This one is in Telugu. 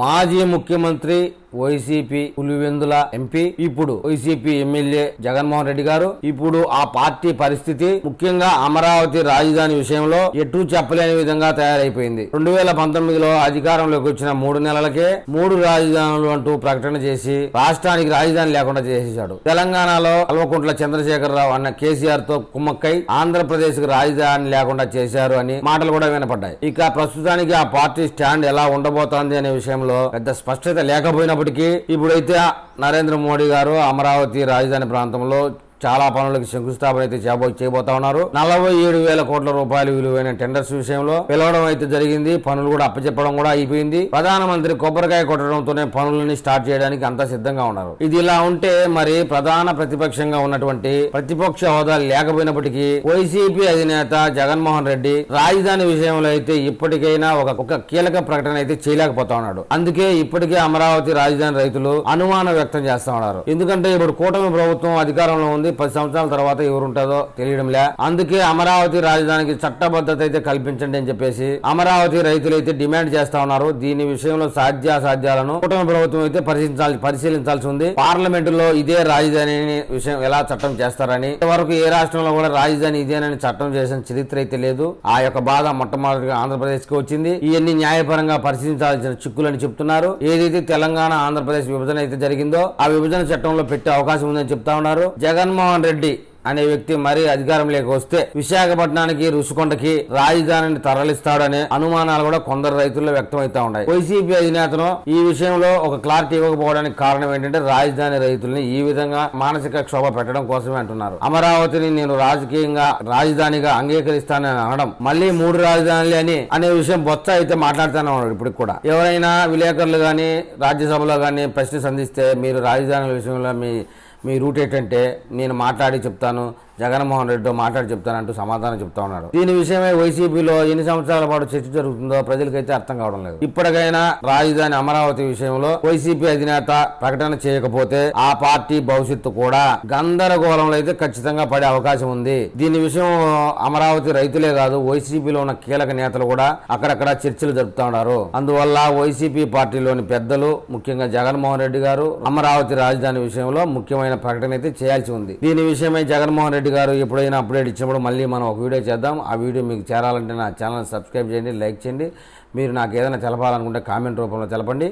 మాజీ ముఖ్యమంత్రి వైసీపీ పులివెందుల ఎంపీ ఇప్పుడు వైసీపీ ఎమ్మెల్యే జగన్మోహన్ రెడ్డి గారు. ఇప్పుడు ఆ పార్టీ పరిస్థితి ముఖ్యంగా అమరావతి రాజధాని విషయంలో ఎటు చెప్పలేని విధంగా తయారైపోయింది. రెండు వేల పంతొమ్మిదిలో అధికారంలోకి వచ్చిన మూడు నెలలకే మూడు రాజధానులు అంటూ ప్రకటన చేసి రాష్ట్రానికి రాజధాని లేకుండా చేసేశాడు. తెలంగాణలో కల్వకుంట్ల చంద్రశేఖరరావు అన్న కేసీఆర్తో కుమ్మక్కై ఆంధ్రప్రదేశ్కు రాజధాని లేకుండా చేశారు అని మాటలు కూడా వినపడ్డాయి. ఇక ప్రస్తుతానికి ఆ పార్టీ స్టాండ్ ఎలా ఉండబోతోంది అనే విషయంలో పెద్ద స్పష్టత లేకపోయినప్పటికీ ఇప్పుడైతే నరేంద్ర మోడీ గారు అమరావతి రాజధాని ప్రాంతంలో చాలా పనులకు శంకుస్థాపన అయితే చేయబో చేయబోతా ఉన్నారు. నలభై ఏడు వేల కోట్ల రూపాయలు విలువైన టెండర్స్ విషయంలో పిలవడం అయితే జరిగింది. పనులు కూడా అప్పచెప్పడం కూడా అయిపోయింది. ప్రధానమంత్రి కొబ్బరికాయ కొట్టడంతోనే పనులని స్టార్ట్ చేయడానికి అంతా సిద్ధంగా ఉన్నారు. ఇది ఇలా ఉంటే మరి ప్రధాన ప్రతిపక్షంగా ఉన్నటువంటి ప్రతిపక్ష హోదా లేకపోయినప్పటికీ వైసీపీ అధినేత జగన్మోహన్ రెడ్డి రాజధాని విషయంలో అయితే ఇప్పటికైనా ఒక ఒక కీలక ప్రకటన అయితే చేయలేకపోతా ఉన్నాడు. అందుకే ఇప్పటికే అమరావతి రాజధాని రైతులు అనుమానం వ్యక్తం చేస్తా ఉన్నారు. ఎందుకంటే ఇప్పుడు కూటమి ప్రభుత్వం అధికారంలో ఉంది. పది సంవత్సరాల తర్వాత ఎవరుంటుందో తెలియడంలే. అందుకే అమరావతి రాజధానికి చట్టబద్ధత అయితే కల్పించండి అని చెప్పేసి అమరావతి రైతులు అయితే డిమాండ్ చేస్తా ఉన్నారు. దీని విషయంలో సాధ్యాసాధ్యాలను కూటమి ప్రభుత్వం అయితే పరిశీలించాలి పరిశీలించాల్సి ఉంది. పార్లమెంట్లో ఇదే రాజధాని విషయం ఎలా చట్టం చేస్తారని ఇంతవరకు ఏ రాష్ట్రంలో కూడా రాజధాని ఇదేనని చట్టం చేసిన చరిత్ర అయితే లేదు. ఆ యొక్క బాధ మొట్టమొదటిగా ఆంధ్రప్రదేశ్కి వచ్చింది. ఇవన్నీ న్యాయపరంగా పరిశీలించాల్సిన చిక్కులని చెప్తున్నారు. ఏదైతే తెలంగాణ ఆంధ్రప్రదేశ్ విభజన అయితే జరిగిందో ఆ విభజన చట్టంలో పెట్టే అవకాశం ఉందని చెప్తా ఉన్నారు. జగన్మోహన్ రెడ్డి అనే వ్యక్తి మరీ అధికారంలోకి వస్తే విశాఖపట్నానికి రుషికొండకి రాజధానిని తరలిస్తాడనే అనుమానాలు కూడా కొందరు రైతుల్లో వ్యక్తమవుతా ఉన్నాయి. వైసీపీ అధినేతను ఈ విషయంలో ఒక క్లారిటీ ఇవ్వకపోవడానికి కారణం ఏంటంటే రాజధాని రైతుల్ని ఈ విధంగా మానసిక క్షోభ పెట్టడం కోసమే అంటున్నారు. అమరావతిని నేను రాజకీయంగా రాజధానిగా అంగీకరిస్తానని అనడం మళ్ళీ మూడు రాజధానులు అని అనే విషయం బొత్స అయితే మాట్లాడుతూనే ఉన్నాడు ఇప్పటికి కూడా. ఎవరైనా విలేకరులు కానీ రాజ్యసభలో కానీ ప్రశ్న సంధిస్తే మీరు రాజధానుల విషయంలో మీ మీ రూట్ ఏంటంటే నేను మాట్లాడి చెప్తాను. జగన్మోహన్ రెడ్డితో మాట్లాడి చెప్తానంటూ సమాధానం చెప్తా ఉన్నాడు. దీని విషయమై వైసీపీలో ఎన్ని సంవత్సరాల పాటు చర్చ జరుగుతుందో ప్రజలకైతే అర్థం కావడం లేదు. ఇప్పటికైనా రాజధాని అమరావతి విషయంలో వైసీపీ అధినేత ప్రకటన చేయకపోతే ఆ పార్టీ భవిష్యత్తు కూడా గందరగోళంలో అయితే ఖచ్చితంగా పడే అవకాశం ఉంది. దీని విషయం అమరావతి రైతులే కాదు వైసీపీలో ఉన్న కీలక నేతలు కూడా అక్కడక్కడ చర్చలు జరుపుతా ఉన్నారు. అందువల్ల వైసీపీ పార్టీలోని పెద్దలు ముఖ్యంగా జగన్మోహన్ రెడ్డి గారు అమరావతి రాజధాని విషయంలో ముఖ్యమైన ప్రకటన అయితే చేయాల్సి ఉంది. దీని విషయమై జగన్మోహన్ రెడ్డి రెడ్డి గారు ఎప్పుడైనా అప్డేట్ ఇచ్చినప్పుడు మళ్ళీ మనం ఒక వీడియో చేద్దాం. ఆ వీడియో మీకు చేరాలంటే నా ఛానల్ సబ్స్క్రైబ్ చేయండి లైక్ చేయండి. మీరు నాకు ఏదైనా తెలపాలనుకుంటే కామెంట్ రూపంలో తెలపండి.